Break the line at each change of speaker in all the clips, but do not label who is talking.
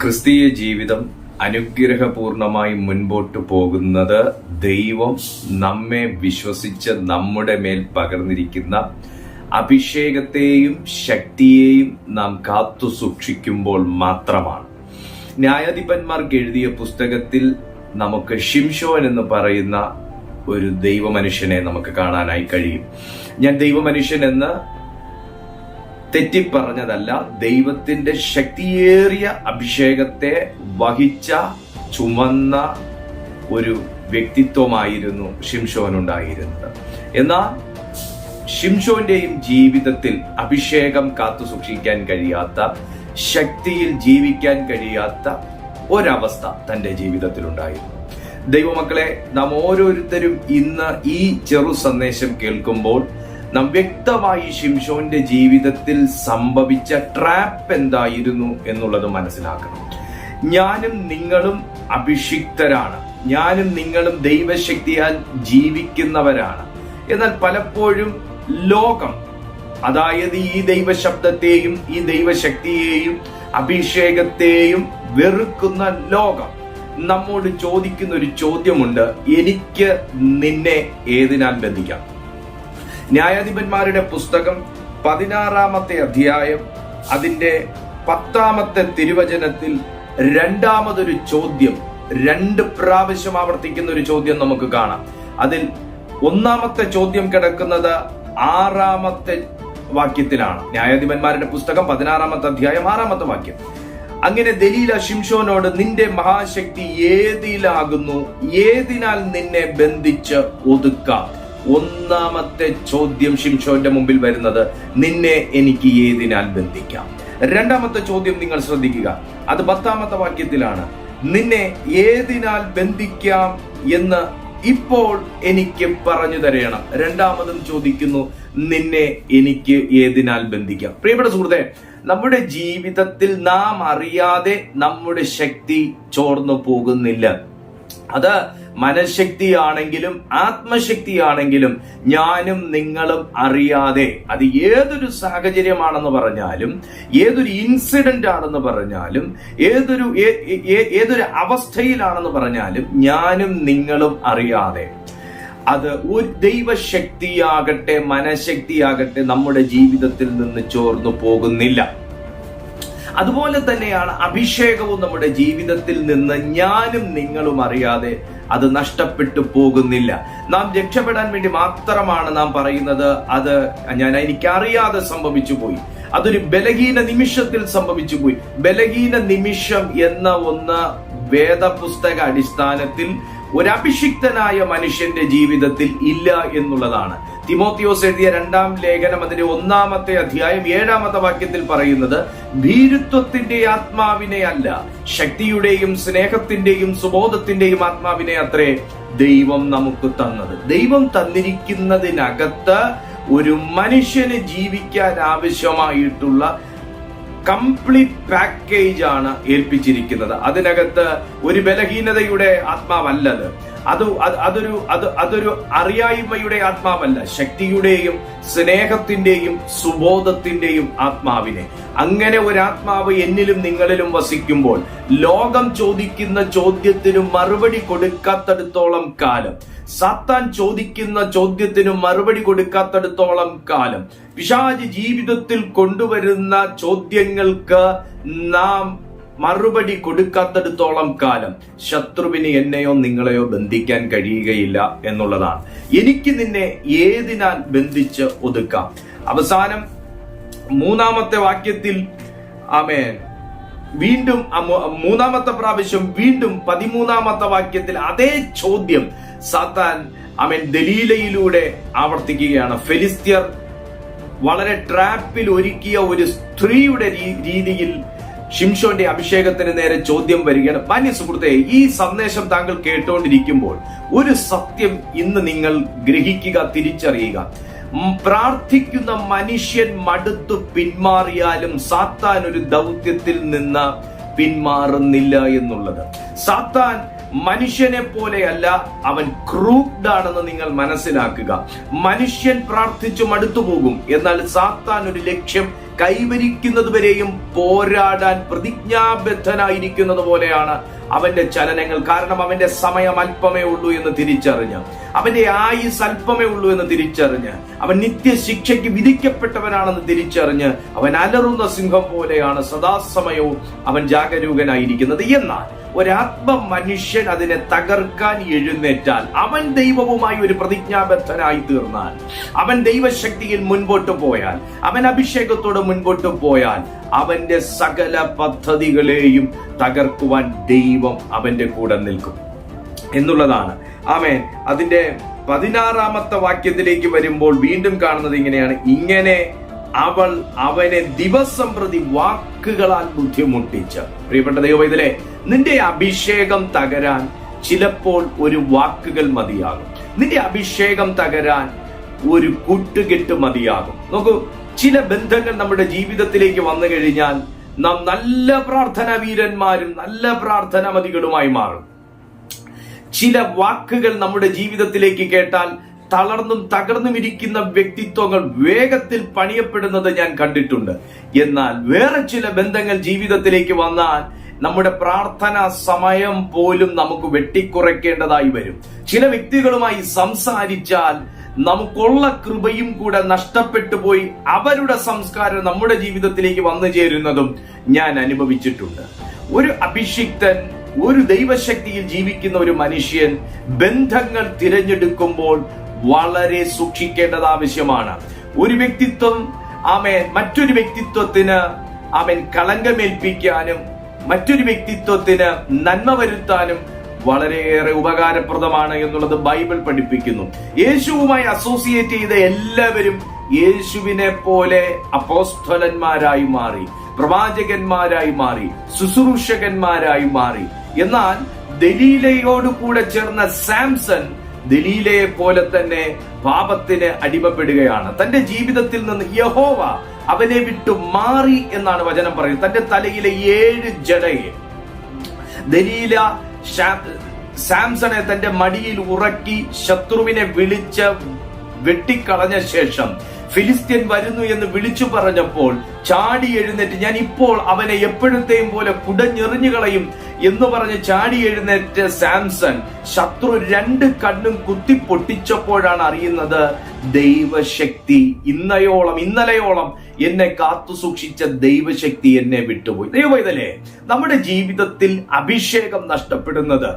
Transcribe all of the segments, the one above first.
ക്രിസ്തീയ ജീവിതം അനുഗ്രഹപൂർണമായി മുൻപോട്ട് പോകുന്നത് ദൈവം നമ്മെ വിശ്വസിച്ച് നമ്മുടെ മേൽ പകർന്നിരിക്കുന്ന അഭിഷേകത്തെയും ശക്തിയെയും നാം കാത്തു സൂക്ഷിക്കുമ്പോൾ മാത്രമാണ്. ന്യായാധിപന്മാർക്ക് എഴുതിയ പുസ്തകത്തിൽ നമുക്ക് ഷിംഷോൻ എന്ന് പറയുന്ന ഒരു ദൈവമനുഷ്യനെ നമുക്ക് കാണാനായി കഴിയും. ഞാൻ ദൈവമനുഷ്യൻ എന്ന് തെറ്റിപ്പറഞ്ഞതല്ല ദൈവത്തിന്റെ ശക്തിയേറിയ അഭിഷേകത്തെ വഹിച്ച ചുമന്ന ഒരു വ്യക്തിത്വമായിരുന്നു ഷിംഷോൻ ഉണ്ടായിരുന്നത് എന്നാൽ ഷിംഷോന്റെയും ജീവിതത്തിൽ അഭിഷേകം കാത്തു സൂക്ഷിക്കാൻ കഴിയാത്ത ശക്തിയിൽ ജീവിക്കാൻ കഴിയാത്ത ഒരവസ്ഥ തന്റെ ജീവിതത്തിൽ ഉണ്ടായിരുന്നു ദൈവമക്കളെ നാം ഓരോരുത്തരും ഇന്ന് ഈ ചെറു സന്ദേശം കേൾക്കുമ്പോൾ നാം വ്യക്തമായി ഷിംഷോന്റെ ജീവിതത്തിൽ സംഭവിച്ച ട്രാപ്പ് എന്തായിരുന്നു എന്നുള്ളത് മനസ്സിലാക്കണം. ഞാനും നിങ്ങളും അഭിഷിക്തരാണ്. ഞാനും നിങ്ങളും ദൈവശക്തിയാൽ ജീവിക്കുന്നവരാണ്. എന്നാൽ പലപ്പോഴും ലോകം അതായത് ഈ ദൈവശബ്ദത്തെയും ഈ ദൈവശക്തിയെയും അഭിഷേകത്തെയും വെറുക്കുന്ന ലോകം നമ്മോട് ചോദിക്കുന്ന ഒരു ചോദ്യമുണ്ട് എനിക്ക് നിന്നെ ഏതിനാൽ ബന്ധിക്കാം? ന്യായാധിപന്മാരുടെ പുസ്തകം പതിനാറാമത്തെ അധ്യായം അതിന്റെ പത്താമത്തെ തിരുവചനത്തിൽ രണ്ടാമതൊരു ചോദ്യം രണ്ട് പ്രാവശ്യം ആവർത്തിക്കുന്ന ഒരു ചോദ്യം നമുക്ക് കാണാം. അതിൽ ഒന്നാമത്തെ ചോദ്യം കിടക്കുന്നത് ആറാമത്തെ വാക്യത്തിലാണ്. ന്യായാധിപന്മാരുടെ പുസ്തകം പതിനാറാമത്തെ അധ്യായം ആറാമത്തെ വാക്യം. അങ്ങനെ ദലീല ശിംഷോനോട് നിന്റെ മഹാശക്തി ഏതിലാകുന്നു? ഏതിനാൽ നിന്നെ ബന്ധിച്ച് ഒതുക്കാം? ഒന്നാമത്തെ ചോദ്യം ഷിംഷോന്റെ മുമ്പിൽ വരുന്നത് നിന്നെ എനിക്ക് ഏതിനാൽ ബന്ധിക്കാം? രണ്ടാമത്തെ ചോദ്യം നിങ്ങൾ ശ്രദ്ധിക്കുക. അത് പത്താമത്തെ വാക്യത്തിലാണ്. നിന്നെ ഏതിനാൽ ബന്ധിക്കാം എന്ന് ഇപ്പോൾ എനിക്ക് പറഞ്ഞു തരയണം. രണ്ടാമതും ചോദിക്കുന്നു നിന്നെ എനിക്ക് ഏതിനാൽ ബന്ധിക്കാം? പ്രിയപ്പെട്ട സുഹൃത്തെ നമ്മുടെ ജീവിതത്തിൽ നാം അറിയാതെ നമ്മുടെ ശക്തി ചോർന്നു പോകുന്നില്ല. അത് മനഃശക്തിയാണെങ്കിലും ആത്മശക്തിയാണെങ്കിലും ഞാനും നിങ്ങളും അറിയാതെ അത് ഏതൊരു സാഹചര്യമാണെന്ന് പറഞ്ഞാലും ഏതൊരു ഇൻസിഡന്റ് ആണെന്ന് പറഞ്ഞാലും ഏതൊരു ഏതൊരു അവസ്ഥയിലാണെന്ന് പറഞ്ഞാലും ഞാനും നിങ്ങളും അറിയാതെ അത് ഒരു ദൈവശക്തിയാകട്ടെ മനഃശക്തിയാകട്ടെ നമ്മുടെ ജീവിതത്തിൽ നിന്ന് ചോർന്നു പോകുന്നില്ല. അതുപോലെ തന്നെയാണ് അഭിഷേകവും നമ്മുടെ ജീവിതത്തിൽ നിന്ന് ഞാനും നിങ്ങളും അറിയാതെ അത് നഷ്ടപ്പെട്ടു പോകുന്നില്ല. നാം രക്ഷപ്പെടാൻ വേണ്ടി മാത്രമാണ് നാം പറയുന്നത്. അത് ഞാൻ എനിക്കറിയാതെ സംഭവിച്ചു പോയി. അതൊരു ബലഹീന നിമിഷത്തിൽ സംഭവിച്ചു പോയി. ബലഹീന നിമിഷം എന്ന ഒന്ന് വേദപുസ്തക അടിസ്ഥാനത്തിൽ ഒരു അഭിഷിക്തനായ മനുഷ്യന്റെ ജീവിതത്തിൽ ഇല്ല എന്നുള്ളതാണ്. തിമോത്തിയോസ് എഴുതിയ രണ്ടാം ലേഖനം അതിന്റെ ഒന്നാമത്തെ അധ്യായം ഏഴാമത്തെ വാക്യത്തിൽ പറയുന്നത് ഭീരുത്വത്തിന്റെ ആത്മാവിനെ അല്ല ശക്തിയുടെയും സ്നേഹത്തിന്റെയും സുബോധത്തിന്റെയും ആത്മാവിനെ അത്രേ ദൈവം നമുക്ക് തന്നത്. ദൈവം തന്നിരിക്കുന്നതിനകത്ത് ഒരു മനുഷ്യന് ജീവിക്കാൻ ആവശ്യമായിട്ടുള്ള കംപ്ലീറ്റ് പാക്കേജ് ആണ് ഏൽപ്പിച്ചിരിക്കുന്നത്. അതിനകത്ത് ഒരു ബലഹീനതയുടെ ആത്മാവല്ലത്. അത് അതൊരു അത് അതൊരു അറിയായ്മയുടെ ആത്മാവല്ല. ശക്തിയുടെയും സ്നേഹത്തിന്റെയും സുബോധത്തിന്റെയും ആത്മാവിനെ. അങ്ങനെ ഒരാത്മാവ് എന്നിലും നിങ്ങളിലും വസിക്കുമ്പോൾ ലോകം ചോദിക്കുന്ന ചോദ്യത്തിന് മറുപടി കൊടുക്കാത്തടത്തോളം കാലം സാത്താൻ ചോദിക്കുന്ന ചോദ്യത്തിന് മറുപടി കൊടുക്കാത്തടത്തോളം കാലം. പിശാജ് ജീവിതത്തിൽ കൊണ്ടുവരുന്ന ചോദ്യങ്ങൾക്ക് നാം മറുപടി കൊടുക്കാത്തടത്തോളം കാലം. ശത്രുവിന് എന്നെയോ നിങ്ങളെയോ ബന്ധിക്കാൻ കഴിയുകയില്ല എന്നുള്ളതാണ്. എനിക്ക് നിന്നെ ഏതിനാൽ ബന്ധിച്ച് ഒതുക്കാം? അവസാനം മൂന്നാമത്തെ വാക്യത്തിൽ ആമേൻ. വീണ്ടും മൂന്നാമത്തെ പ്രാവശ്യം വീണ്ടും പതിമൂന്നാമത്തെ വാക്യത്തിൽ അതേ ചോദ്യം സാത്താൻ അമൻ ദലീലയിലൂടെ ആവർത്തിക്കുകയാണ്. ഫെലിസ്ത്യർ വളരെ ട്രാപ്പിൽ ഒരുക്കിയ ഒരു സ്ത്രീയുടെ രീതിയിൽ ഷിംഷോന്റെ അഭിഷേകത്തിന് നേരെ ചോദ്യം വരികയാണ്. മാന്യ സുഹൃത്തെ ഈ സന്ദേശം താങ്കൾ കേട്ടുകൊണ്ടിരിക്കുമ്പോൾ ഒരു സത്യം ഇന്ന് നിങ്ങൾ ഗ്രഹിക്കുക തിരിച്ചറിയുക. പ്രാർത്ഥിക്കുന്ന മനുഷ്യൻ മടുത്തു പിന്മാറിയാലും സാത്താൻ ഒരു ദൗത്യത്തിൽ നിന്ന് പിന്മാറുന്നില്ല എന്നുള്ളത്. സാത്താൻ മനുഷ്യനെ പോലെയല്ല അവൻ ക്രൂക്ഡ് ആണെന്ന് നിങ്ങൾ മനസ്സിലാക്കുക. മനുഷ്യൻ പ്രാർത്ഥിച്ചു മടുത്തു പോകും എന്നാൽ സാത്താൻ ഒരു ലക്ഷ്യം കൈവരിക്കുന്നത് വരെയും പോരാടാൻ പ്രതിജ്ഞാബദ്ധനായിരിക്കുന്നത് പോലെയാണ് അവന്റെ ചലനങ്ങൾ. കാരണം അവന്റെ സമയം അല്പമേ ഉള്ളൂ എന്ന് തിരിച്ചറിഞ്ഞ്. അവന്റെ ആയുസ് അല്പമേ ഉള്ളൂ എന്ന് തിരിച്ചറിഞ്ഞ്. അവൻ നിത്യശിക്ഷയ്ക്ക് വിധിക്കപ്പെട്ടവനാണെന്ന് തിരിച്ചറിഞ്ഞ് അവൻ അലറുന്ന സിംഹം പോലെയാണ് സദാസമയവും അവൻ ജാഗരൂകനായിരിക്കുന്നത്. എന്നാൽ ഒരാത്മ മനുഷ്യൻ അതിനെ തകർക്കാൻ എഴുന്നേറ്റാൽ അവൻ ദൈവവുമായി ഒരു പ്രതിജ്ഞാബദ്ധനായി തീർന്നാൽ അവൻ ദൈവശക്തിയിൽ മുൻപോട്ട് പോയാൽ അവൻ അഭിഷേകത്തോട് മുൻപോട്ട് പോയാൽ അവന്റെ സകല പദ്ധതികളെയും തകർക്കുവാൻ ദൈവം അവന്റെ കൂടെ നിൽക്കും. എന്നുള്ളതാണ്. ആമേൻ. അതിന്റെ പതിനാറാമത്തെ വാക്യത്തിലേക്ക് വരുമ്പോൾ വീണ്ടും കാണുന്നത് ഇങ്ങനെയാണ്. ഇങ്ങനെ അവൾ അവനെ ദിവസം പ്രതി വാക്കുകളാൽ ബുദ്ധിമുട്ടിച്ച്. പ്രിയപ്പെട്ട ദൈവവൈതലെ നിന്റെ അഭിഷേകം തകരാൻ ചിലപ്പോൾ ഒരു വാക്കുകൾ മതിയാകും. നിന്റെ അഭിഷേകം തകരാൻ ഒരു കൂട്ടുകെട്ട് മതിയാകും. നോക്കൂ ചില ബന്ധങ്ങൾ നമ്മുടെ ജീവിതത്തിലേക്ക് വന്നു കഴിഞ്ഞാൽ നാം നല്ല പ്രാർത്ഥന വീരന്മാരും നല്ല പ്രാർത്ഥനാമതികളുമായി മാറും. ചില വാക്കുകൾ നമ്മുടെ ജീവിതത്തിലേക്ക് കേട്ടാൽ തളർന്നും തകർന്നും ഇരിക്കുന്ന വ്യക്തിത്വങ്ങൾ വേഗത്തിൽ പണിയപ്പെടുന്നത് ഞാൻ കണ്ടിട്ടുണ്ട്. എന്നാൽ വേറെ ചില ബന്ധങ്ങൾ ജീവിതത്തിലേക്ക് വന്നാൽ നമ്മുടെ പ്രാർത്ഥന സമയം പോലും നമുക്ക് വെട്ടിക്കുറയ്ക്കേണ്ടതായി വരും. ചില വ്യക്തികളുമായി സംസാരിച്ചാൽ നമുക്കുള്ള കൃപയും കൂടെ നഷ്ടപ്പെട്ടു പോയി അവരുടെ സംസ്കാരം നമ്മുടെ ജീവിതത്തിലേക്ക് വന്നു ചേരുന്നതും ഞാൻ അനുഭവിച്ചിട്ടുണ്ട്. ഒരു അഭിഷിക്തൻ ഒരു ദൈവശക്തിയിൽ ജീവിക്കുന്ന ഒരു മനുഷ്യൻ ബന്ധങ്ങൾ തിരഞ്ഞെടുക്കുമ്പോൾ വളരെ സൂക്ഷിക്കേണ്ടത് ആവശ്യമാണ്. ഒരു വ്യക്തിത്വം ആമേ മറ്റൊരു വ്യക്തിത്വത്തിന് അവൻ കളങ്കമേൽപ്പിക്കാനും മറ്റൊരു വ്യക്തിത്വത്തിന് നന്മ വരുത്താനും വളരെയേറെ ഉപകാരപ്രദമാണ് എന്നുള്ളത് ബൈബിൾ പഠിപ്പിക്കുന്നു. യേശുവുമായി അസോസിയേറ്റ് ചെയ്ത എല്ലാവരും യേശുവിനെ പോലെ അപ്പോസ്തലന്മാരായി മാറി പ്രവാചകന്മാരായി മാറി ശുശ്രൂഷകന്മാരായി മാറി. എന്നാൽ ദലീലയോട് കൂടെ ചേർന്ന സാംസൺ ദലീലയെ പോലെ തന്നെ പാപത്തിന് അടിമപ്പെടുകയാണ്. തന്റെ ജീവിതത്തിൽ നിന്ന് യഹോവ അവനെ വിട്ടു മാറി എന്നാണ് വചനം പറയുന്നത്. തന്റെ തലയിലെ ഏഴ് ജടയെ ദലീല സാംസണെ തന്റെ മടിയിൽ ഉറക്കി ശത്രുവിനെ വിളിച്ച് വെട്ടിക്കളഞ്ഞ ശേഷം ഫിലിസ്തീൻ വരുന്നു എന്ന് വിളിച്ചു പറഞ്ഞപ്പോൾ ചാടി എഴുന്നേറ്റ് ഞാൻ ഇപ്പോൾ അവനെ എപ്പോഴത്തെയും പോലെ കുടഞ്ഞെറിഞ്ഞു കളയും എന്ന് പറഞ്ഞ് ചാടി എഴുന്നേറ്റ് സാംസൺ ശത്രു രണ്ട് കണ്ണും കുത്തി പൊട്ടിച്ചപ്പോഴാണ് അറിയുന്നത് ദൈവശക്തി ഇന്നയോളം ഇന്നലെയോളം എന്നെ കാത്തു സൂക്ഷിച്ച ദൈവശക്തി എന്നെ വിട്ടുപോയി. ദൈവം ഇതല്ലേ? നമ്മുടെ ജീവിതത്തിൽ അഭിഷേകം നഷ്ടപ്പെടുന്നത്.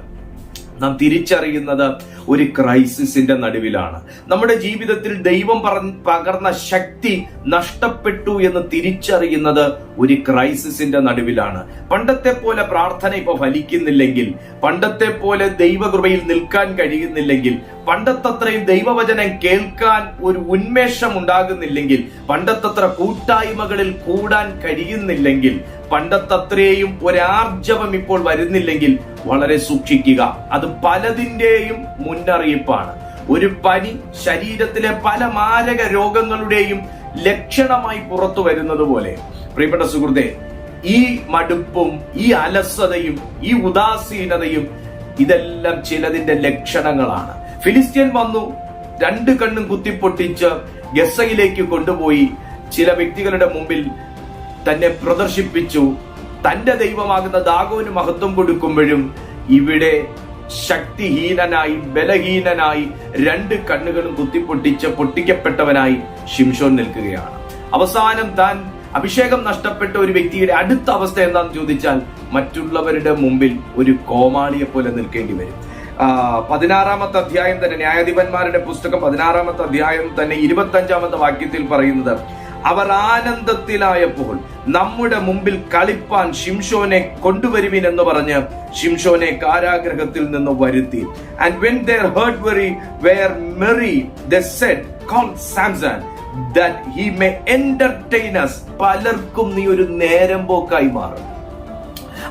നാം തിരിച്ചറിയുന്നത് ഒരു ക്രൈസിസിന്റെ നടുവിലാണ്. നമ്മുടെ ജീവിതത്തിൽ ദൈവം പകർന്ന ശക്തി നഷ്ടപ്പെട്ടു എന്ന് തിരിച്ചറിയുന്നത് ഒരു ക്രൈസിസിന്റെ നടുവിലാണ്. പണ്ടത്തെ പോലെ പ്രാർത്ഥന ഇപ്പൊ ഫലിക്കുന്നില്ലെങ്കിൽ പണ്ടത്തെ പോലെ ദൈവകൃപയിൽ നിൽക്കാൻ കഴിയുന്നില്ലെങ്കിൽ പണ്ടത്തത്രയും ദൈവവചനം കേൾക്കാൻ ഒരു ഉന്മേഷം ഉണ്ടാകുന്നില്ലെങ്കിൽ പണ്ടത്തത്ര കൂട്ടായ്മകളിൽ കൂടാൻ കഴിയുന്നില്ലെങ്കിൽ പണ്ടത്തത്രയും ഒരാർജവം ഇപ്പോൾ വരുന്നില്ലെങ്കിൽ വളരെ സൂക്ഷിക്കുക. അത് പലതിന്റെയും മുന്നറിയിപ്പാണ്. ഒരു പനി ശരീരത്തിലെ പല മാരക രോഗങ്ങളുടെയും ലക്ഷണമായി പുറത്തു വരുന്നത് പോലെ. പ്രിയപ്പെട്ട സുഹൃത്തെ ഈ മടുപ്പും ഈ അലസതയും ഈ ഉദാസീനതയും ഇതെല്ലാം ചിലതിന്റെ ലക്ഷണങ്ങളാണ്. ഫിലിസ്റ്റീൻ വന്നു രണ്ട് കണ്ണും കുത്തിപ്പൊട്ടിച്ച് ഗസയിലേക്ക് കൊണ്ടുപോയി. ചില വ്യക്തികളുടെ മുമ്പിൽ തന്നെ പ്രദർശിപ്പിച്ചു. തന്റെ ദൈവമാകുന്ന ദാഗോന് മഹത്വം കൊടുക്കുമ്പോഴും ഇവിടെ ശക്തിഹീനനായി ബലഹീനനായി രണ്ട് കണ്ണുകളും കുത്തിപ്പൊട്ടിച്ച് പൊട്ടിക്കപ്പെട്ടവനായി ഷിംഷോൻ നിൽക്കുകയാണ്. അവസാനം താൻ അഭിഷേകം നഷ്ടപ്പെട്ട ഒരു വ്യക്തിയുടെ അടുത്ത അവസ്ഥ എന്താണെന്ന് ചോദിച്ചാൽ മറ്റുള്ളവരുടെ മുമ്പിൽ ഒരു കോമാളിയെ പോലെ നിൽക്കേണ്ടി വരും. പതിനാറാമത്തെ അധ്യായം തന്നെ ന്യായാധിപന്മാരുടെ പുസ്തകം പതിനാറാമത്തെ അധ്യായം തന്നെ ഇരുപത്തി അഞ്ചാമത്തെ വാക്യത്തിൽ പറയുന്നത് അവർ ആനന്ദത്തിലായപ്പോൾ നമ്മുടെ മുമ്പിൽ കളിപ്പാൻ ഷിംഷോനെ കൊണ്ടുവരുവിൻ എന്ന് പറഞ്ഞ് ഷിംഷോനെ കാരാഗ്രഹത്തിൽ നിന്ന് വരുത്തി. ആൻഡ് വെൻ മെറി പലർക്കും നീ ഒരു നേരം പോക്കായി മാറും.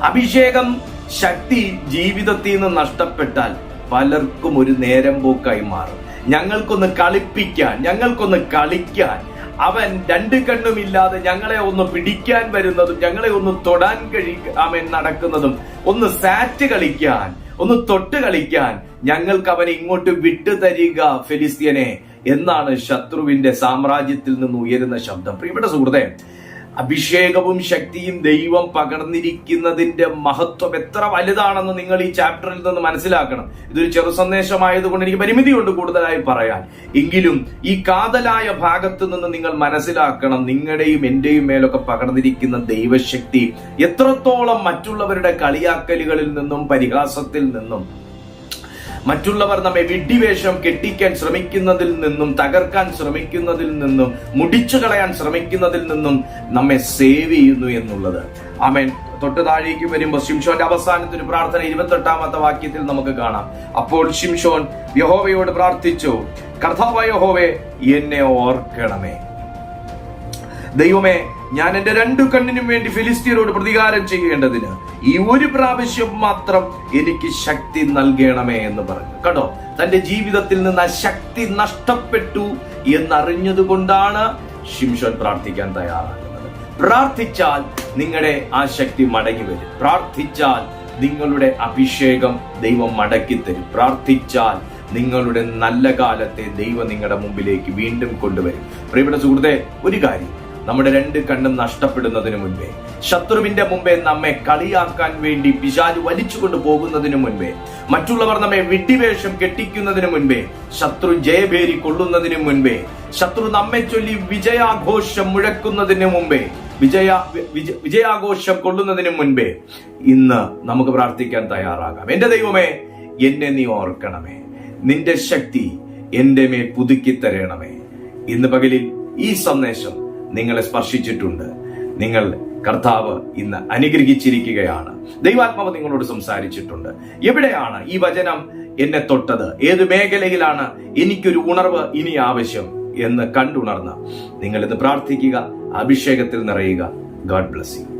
അഭിഷേകം ശക്തി ജീവിതത്തിൽ നിന്ന് നഷ്ടപ്പെട്ടാൽ പലർക്കും ഒരു നേരം പോക്കായി മാറും. ഞങ്ങൾക്കൊന്ന് കളിപ്പിക്കാൻ ഞങ്ങൾക്കൊന്ന് കളിക്കാൻ അവൻ രണ്ട് കണ്ണുമില്ലാതെ ഞങ്ങളെ ഒന്ന് പിടിക്കാൻ വരുന്നതും ഞങ്ങളെ ഒന്ന് തൊടാൻ കഴി അവൻ നടക്കുന്നതും ഒന്ന് സാറ്റ് കളിക്കാൻ ഒന്ന് തൊട്ട് കളിക്കാൻ ഞങ്ങൾക്ക് അവനെ ഇങ്ങോട്ട് വിട്ടു തരിക ഫെലിസ്തീനെ എന്നാണ് ശത്രുവിന്റെ സാമ്രാജ്യത്തിൽ നിന്ന് ഉയരുന്ന ശബ്ദം. പ്രിയപ്പെട്ട സുഹൃത്തെ അഭിഷേകവും ശക്തിയും ദൈവം പകർന്നിരിക്കുന്നതിന്റെ മഹത്വം എത്ര വലുതാണെന്ന് നിങ്ങൾ ഈ ചാപ്റ്ററിൽ നിന്ന് മനസ്സിലാക്കണം. ഇതൊരു ചെറു സന്ദേശമായതുകൊണ്ട് എനിക്ക് പരിമിതിയുണ്ട് കൂടുതലായി പറയാൻ. എങ്കിലും ഈ കാതലായ ഭാഗത്ത് നിന്ന് നിങ്ങൾ മനസ്സിലാക്കണം നിങ്ങളുടെയും എന്റെയും മേലൊക്കെ പകർന്നിരിക്കുന്ന ദൈവശക്തി എത്രത്തോളം മറ്റുള്ളവരുടെ കളിയാക്കലുകളിൽ നിന്നും പരിഹാസത്തിൽ നിന്നും മറ്റുള്ളവർ നമ്മെ വിഡ്ഢിവേഷം കെട്ടിക്കാൻ ശ്രമിക്കുന്നതിൽ നിന്നും തകർക്കാൻ ശ്രമിക്കുന്നതിൽ നിന്നും മുടിച്ചു കളയാൻ ശ്രമിക്കുന്നതിൽ നിന്നും നമ്മെ സേവ് ചെയ്യുന്നു എന്നുള്ളത്. ആമേൻ. തൊട്ട് താഴേക്ക് വരുമ്പോൾ ശിംഷോന്റെ അവസാനത്തെ ഒരു പ്രാർത്ഥന ഇരുപത്തെട്ടാമത്തെ വാക്യത്തിൽ നമുക്ക് കാണാം. അപ്പോൾ ശിംഷോൻ യഹോവയോട് പ്രാർത്ഥിച്ചു കർത്താവ് യഹോവേ എന്നെ ഓർക്കണമേ. ദൈവമേ ഞാൻ എന്റെ രണ്ടു കണ്ണിനും വേണ്ടി ഫിലിസ്തീനോട് പ്രതികാരം ചെയ്യേണ്ടതിന് ഈ ഒരു പ്രാവശ്യം മാത്രം എനിക്ക് ശക്തി നൽകണമേ എന്ന് പറഞ്ഞു. കണ്ടോ? തന്റെ ജീവിതത്തിൽ നിന്ന് ആ ശക്തി നഷ്ടപ്പെട്ടു എന്നറിഞ്ഞതുകൊണ്ടാണ് ഷിംഷോൻ പ്രാർത്ഥിക്കാൻ തയ്യാറാകുന്നത്. പ്രാർത്ഥിച്ചാൽ നിങ്ങളുടെ ആ ശക്തി മടങ്ങി വരും. പ്രാർത്ഥിച്ചാൽ നിങ്ങളുടെ അഭിഷേകം ദൈവം മടക്കി തരും. പ്രാർത്ഥിച്ചാൽ നിങ്ങളുടെ നല്ല കാലത്തെ ദൈവം നിങ്ങളുടെ മുമ്പിലേക്ക് വീണ്ടും കൊണ്ടുവരും. പ്രിയപ്പെട്ട സുഹൃത്തെ ഒരു കാര്യം. നമ്മുടെ രണ്ട് കണ്ണും നഷ്ടപ്പെടുന്നതിന് മുൻപേ ശത്രുവിന്റെ മുമ്പേ നമ്മെ കളിയാക്കാൻ വേണ്ടി പിശാജ് വലിച്ചുകൊണ്ട് പോകുന്നതിന് മുൻപേ മറ്റുള്ളവർ നമ്മെ വിഡ്ഢിവേഷം കെട്ടിക്കുന്നതിന് മുൻപേ ശത്രു ജയഭേരി കൊള്ളുന്നതിന് മുൻപേ ശത്രു നമ്മെ ചൊല്ലി വിജയാഘോഷം മുഴക്കുന്നതിന് മുമ്പേ വിജയ വിജ- വിജയാഘോഷം കൊള്ളുന്നതിന് മുൻപേ ഇന്ന് നമുക്ക് പ്രാർത്ഥിക്കാൻ തയ്യാറാകാം. എന്റെ ദൈവമേ എന്നെ നീ ഓർക്കണമേ. നിന്റെ ശക്തി എന്റെ മേൽ പുതുക്കി തരണമേ ഇന്ന് പകലിൽ ഈ സന്ദേശം നിങ്ങളെ സ്പർശിച്ചിട്ടുണ്ട്. നിങ്ങൾ കർത്താവ് ഇന്ന് അനുഗ്രഹിച്ചിരിക്കുകയാണ്. ദൈവാത്മാവ് നിങ്ങളോട് സംസാരിച്ചിട്ടുണ്ട്. എവിടെയാണ് ഈ വചനം എന്നെ തൊട്ടത്? ഏത് മേഖലയിലാണ് എനിക്കൊരു ഉണർവ് ഇനി ആവശ്യം എന്ന് കണ്ടുണർന്ന നിങ്ങൾ പ്രാർത്ഥിക്കുക അഭിഷേകത്തിൽ നിറയുക. God bless you